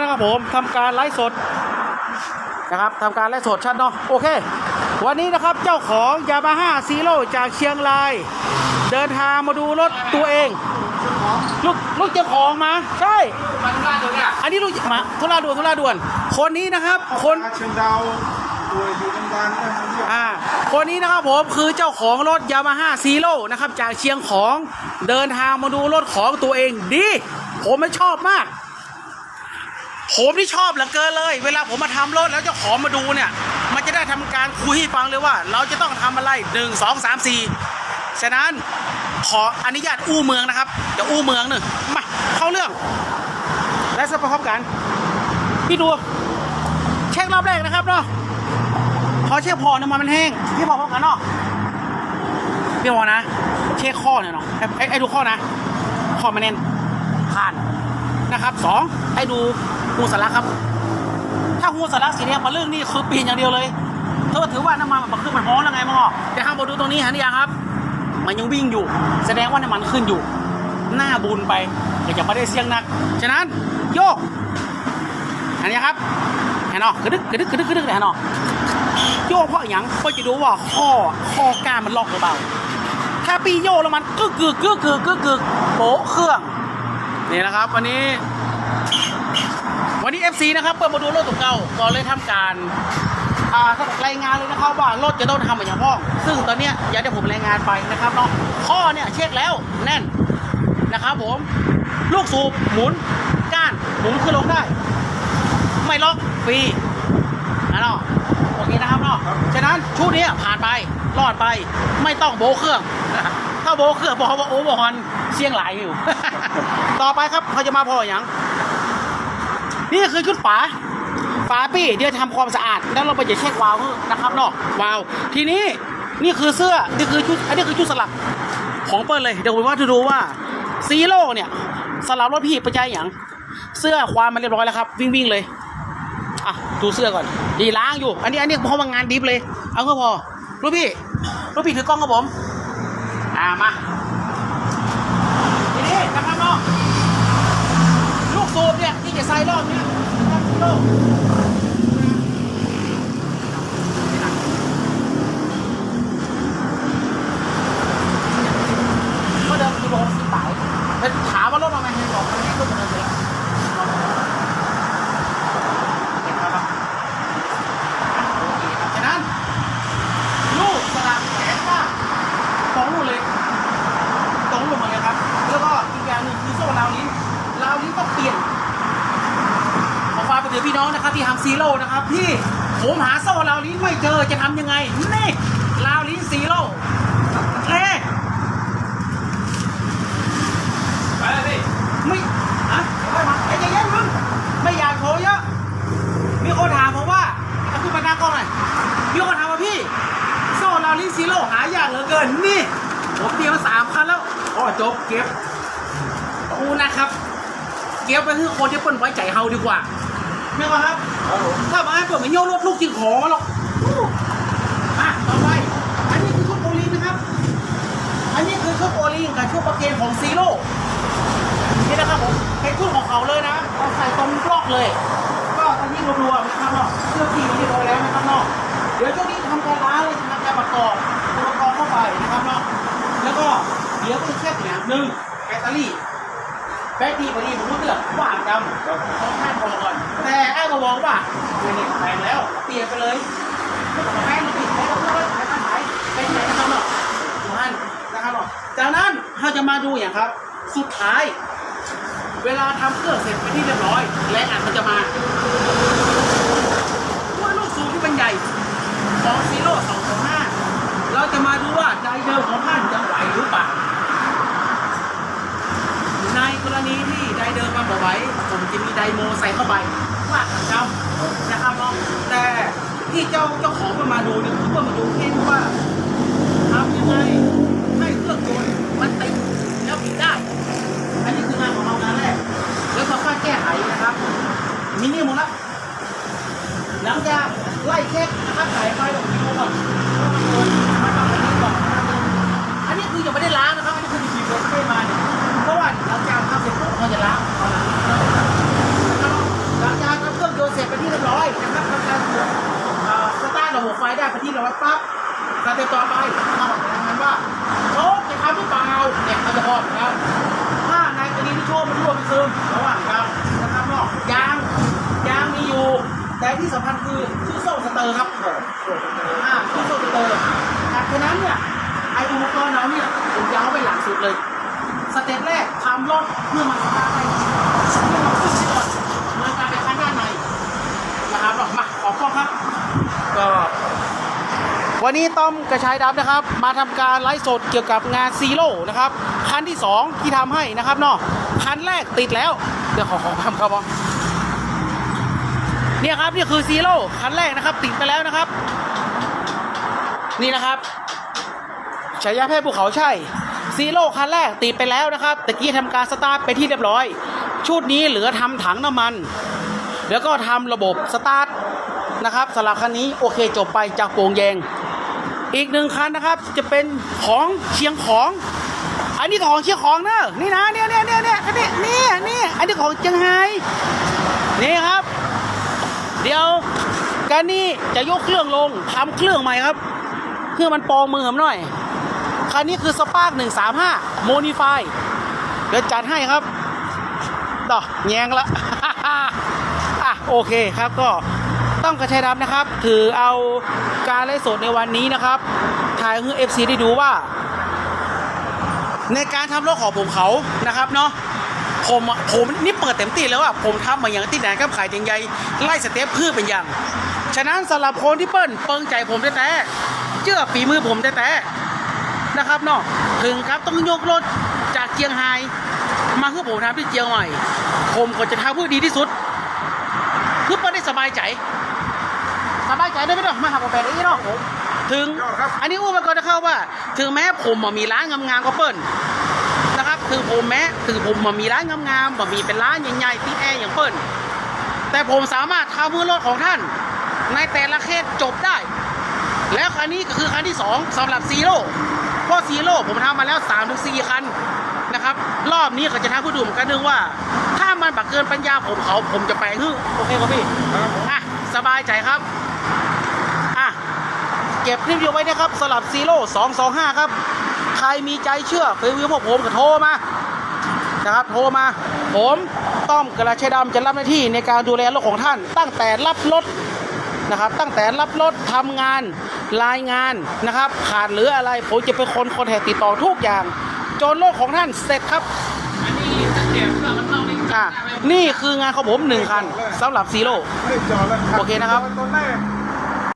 นะครับผมทำการไลฟ์สดนะครับทำการไลฟ์สดชัดเนาะโอเค วันนี้นะครับเจ้าของยามาฮ่าซีโร่จากเชียงราย เดินทางมาดูรถตัวเอง ลูกลูกเจ้าของมาใช่มันบ้านตัวนอันนี้ลูกมาทุลาด่วนทุลาด่วน คนนี้นะครับ คนเชียงดาวตัวอยู่ดังๆนะครับอ่าคนนี้นะครับผมคือเจ้าของรถยามาฮ่าซีโร่นะครับจากเชียงของเดินทางมาดูรถของตัวเองดี ผมไม่ชอบมาก ผมที่ชอบเหลือเกินเลย เวลาผมมาทำรถแล้วเจ้าของมาดูเนี่ย มันจะได้ทำการคุยให้ฟังเลยว่า เราจะต้องทำอะไรหนึ่งสองสามสี่ฉะนั้นขออนุญาตอู้เมืองนะครับเดี๋ยวอู้เมืองหนึ่งมาเข้าเรื่อง และสัพร้อมกัน พี่ดู เช็ครอบแรกนะครับเนาะพอเช็คพอน้ำมันมันแห้งพี่พอพร้อมกันเนาะพี่พอนะ เช็คข้อเนี่ยเนาะไอ้ไอ้ไอ้ดูข้อนะข้อมันแน่นผ่านนะครับสองไอ้ดู หูสลักครับ ถ้าหูสลักสีแดงมาเรื่องนี่คือปีนอย่างเดียวเลยเธอถือว่าน้ำมันมันขึ้นมันฮ้อนแล้วไงมั้งอะเดี๋ยวห้ามมาดูตรงนี้ฮะนี่ยครับ มันยังวิ่งอยู่ แสดงว่าน้ำมันขึ้นอยู่ หน้าบุญไปอย่าจะไม่ได้เสี่ยงนัก ฉะนั้นโยกอันนี้ครับเห็นเนาะกระดึกกระดึกกระดึกกระดึกเลยเห็นเนาะโยกเพราะอย่างก็จะดูว่าข้อข้อก้ามมันล็อกหรือเปล่า ถ้าปีโยกแล้วมันกึกกึกกึกกึกกึกกึกโป๊ะเครื่องนี่นะครับวันนี้ วันนี้ FC นะครับเปิดมาดูรถตัวเก่าก่อนเลยทำการอ่ารายงานเลยนะครับว่ารถจะต้องทำอย่างพ่อง ซึ่งตอนนี้ยอยากให้ผมรายงานไปนะครับเนาะข้อเนี่ยเช็คแล้วแน่นนะครับผม ลูกสูบหมุนก้านหมุนขึ้นลงได้ ไม่ล็อกฟรีนะเนาะโอเคนะครับเนาะฉะนั้นชุดนี้ผ่านไปรอดไปไม่ต้องโบเครื่องถ้าโบเครื่องบอกว่าโอ้บอลเสี่ยงหลายอยู่ ต่อไปครับเขาจะมาพออย่าง นี่คือชุดฝาฝาปี้เดี๋ยวทำความสะอาด แล้วเราไปจะเช็ควาล์วนะครับเนาะวาล์วทีนี้นี่คือเสื้อนี่คือชุดอันนี้คือชุดสลักของเปิ้ลเลยเดี๋ยวผมว่าจะดูว่าซีโร่เนี่ยสลับรถพี่ประจัยอย่างเสื้อความมันเรียบร้อยแล้วครับ วิ่งวิ่งเลยอะดูเสื้อก่อนดีล้างอยู่ อันนี้อันนี้เพราะว่างานดิฟเลย เอาก็พอรู้พี่รู้พี่ถือกล้องครับผมอ่ามาทีนี้นะครับเนาะลูกสูบเนี่ยที่จะใส่รอบเนี้ ยนะครับโลกก็เดิมคือบอกสิบปลายแต่ถามว่ารถมาไหมให้บอกมันไงก็เหมือนเดิมเลยเห็นไหมครับโอเคครับฉะนั้น ลูกสลักแขนข้างตรงหมดเลย ตรงลงมาเลยครับ แล้วก็อีกอย่างหนึ่งคือโซ่ราวลิ้นราวลิ้นก็เปลี่ยน ขอพี่น้องนะครับที่ทำซีโร่นะครับพี่ผมหาโซ่ราวลิ้นไม่เจอจะทำยังไงนี่ราวลิ้นซีโร่เอ๊ะไปเลยพี่ไม่อะไม่มาไอ้ใจเย็นมึงไม่อยากโชว์เยอะมีคนถามผมว่าเอาขึ้นมาหน้ากล้องหน่อยมีคนถามว่าพี่ โซ่ราวลิ้นซีโร่หายากเหลือเกินนี่ผมเตรียมมาสามคันแล้วอ๋อจบเก็บกูนะครับ เก็บไปคือคนที่เปิ้นไว้ใจเฮาดีกว่า ไม่ว่าครับครับถ้ามาให้เปิดมาโยนรถลูกจริงของมาหรอกอะต่อไป อันนี้คือชุดโอลิงนะครับ อันนี้คือชุดโอลิงกับชุดประเคนของซีโร่นี่นะครับผมเป็นชุดของเขาเลยนะเราใส่ตรงบล็อกเลย ก็ตอนนี้รวมๆนะครับเนาะเสื้อทีมันเรียบร้อยแล้วนะครับเนาะเดี๋ยวช่วงนี้ทำการล้างเลยทำการประกอบอุปกรณ์เข้าไปนะครับเนาะแล้วก็เดี๋ยวก็จะเช็คอย่างหนึ่งแบตเตอรี่ แบตดีพอดีผมรู้เรื่องว่าจำต้องท่านพอก่อนแต่ไอ้ก็บอกว่าไม่ได้แพงแล้ว เปลี่ยนไปเลยไม่ต้องแพงหรอกพี่แพงก็เพื่อนไม่ต้องขายไปที่ไหนนะครับหรอกดูฮั่นนะครับหรอกจากนั้นเราจะมาดูอย่างครับ สุดท้าย เวลาทำเครื่องเสร็จไปนที่เรียบร้อย และอัดมันจะมาด้วยลูกสูบที่เป็นใหญ่ของซีโร่สองสองห้าเราจะมาดูว่าใจเดิมของท่านจะไหวหรือเปล่า ในกรณีที่ไดเดินมาบอกไว้ ผมจะมีไดโมใส่เข้าไปว่ากันจำนะครับเนาะแต่ ที่เจ้าเจ้าของมันมาดูเนี่ยคือเพื่อมาดูแค่ว่าทำยังไงให้เครื่องยนต์มันติดแล้วบิดได้ อันนี้คืองานของเรางานแรก แล้วค่อยๆแก้ไขนะครับมินิหมดละหลังจากไล่เช็คนะครับสายไฟลงดูก่อนว่ามันโดนมันต้องอันนี้ก่อนอันนี้คือยังไม่ได้ล้างนะครับอันนี้คือดีๆเลยไม่ได้มาเนี่ยเพราะว่าหลังจากทำเสร็จปุ๊บเราจะล้าง ปที่รถปั๊บสเตตต่อไปถาอพนักงานว่าโชคจะทำหรือเปล่าเนี่ยเขาจะพอดแล้วถ้าในกรณีที่โชคมันรั่วมันซึมระหว่างครับนะครับนอกยางยางมีอยู่ แต่ที่สำคัญคือชื่อโซ่สเตอร์ครับชื่อโซ่สเตอร์ดังนั้นเนี่ยไออุปกรณ์เราเนี่ยผมยาวไปหลังสุดเลยสเต็ปแรกทำรอบเพื่อมาสตารไปเพื่อมาขึ้นไปก่อนเมือนการไปขั้นด้านในนะครับออกมาออกข้อครับก็ วันนี้ต้อมกระชายดำนะครับ มาทำการไลฟ์สดเกี่ยวกับงานซีโร่นะครับคันที่ 2 ที่ทำให้นะครับเนาะคันแรกติดแล้ว เดี๋ยวขอขอคำครับบอเนี่ยครับนี่คือซีโร่คันแรกนะครับติดไปแล้วนะครับ นี่นะครับฉายาแพทย์ภูเขาใช่ซีโร่คันแรกติดไปแล้วนะครับตะกี้ทำการสตาร์ทไปที่เรียบร้อย ชุดนี้เหลือทำถังน้ำมัน แล้วก็ทำระบบสตาร์ทนะครับสำหรับคันนี้โอเคจบไปจากโปร่งแยง อีกหนึ่งคันนะครับจะเป็นของเชียงของ อันนี้ของเชียงของเนอะนี่นะเนี่ยเนี่ยเนี่ยเนี่ยอันนี้นี่นี่อันนี้ของเชียงไฮ้นี่ครับ เดี๋ยวการนี้จะยกเครื่องลงทำเครื่องใหม่ครับ เครื่องมันปองมือผมหน่อยคันนี้คือสปาร์ก135โมนิฟายเดี๋ยวจัดให้ครับต่อแยงละอะโอเคครับก็ ต้องกระชัยดำนะครับ ถือเอาการไลฟ์สดในวันนี้นะครับถ่ายให้เอฟซีได้ดูว่า ในการทำรถของผมเขานะครับเนาะผมผมนี่เปิดเต็มที่แล้วอะผมทำมาอย่างที่ไหนกับขายยังไงไล่สเต็ปพืชเป็นอย่าง ฉะนั้นสำหรับคนที่เปิ้ลเปิงใจผมแต่แต่เชื่อฝีมือผมแต่แต่นะครับเนาะถึงครับต้องยกรถจากเชียงไฮมาเพื่อผมทำที่เชียงใหม่ ผมก็จะทำเพื่อดีที่สุดเพื่อเปิ้ลได้สบายใจ ใจได้ไหมเนาะมาหาผมแบบนี้เนาะถึง อันนี้อู้มาก่อนนะครับว่า ถึงแม้ผมอะมีร้านงามๆก็เปิ้ลนะครับ ถึงผมแม้ถึงผมอะมีร้านงามๆบ่มีเป็นร้านใหญ่ๆติดแอร์อย่างเปิ้ลแต่ผมสามารถทำเพื่อรถของท่าน ในแต่ละเคสจบได้ แล้วคันนี้ก็คือคันที่สองสำหรับซีโร่เพราะซีโร่ผมทำมาแล้ว3าถึงสคันนะครับ รอบนี้ก็จะทำผู้ดูเหมือนกันนึงว่า ถ้ามันบักเกินปัญญาผมเขาผมจะแปลงฮึโอเคครับพี่ครับผมอะสบายใจครับอะ เก็บคลิปอยู่ไว้นะครับสลับซีโร่225ครับ ใครมีใจเชื่อฟีวิวพวกผมก็โทรมานะครับโทรมา ผมต้อมกระชัยดำจะรับหน้าที่ในการดูแลรถของท่าน ตั้งแต่รับรถนะครับ ตั้งแต่รับรถทำงานรายงานนะครับ ขาดหลืออะไรผมจะเป็นคนคอนแทคติดต่อทุกอย่าง จนรถของท่านเสร็จครับอันนี้สังเกตเครื่องมันเข้านี่คืองานของผมหนึ่งคันสำหรับซีโร่โอเคนะครับตอนแรก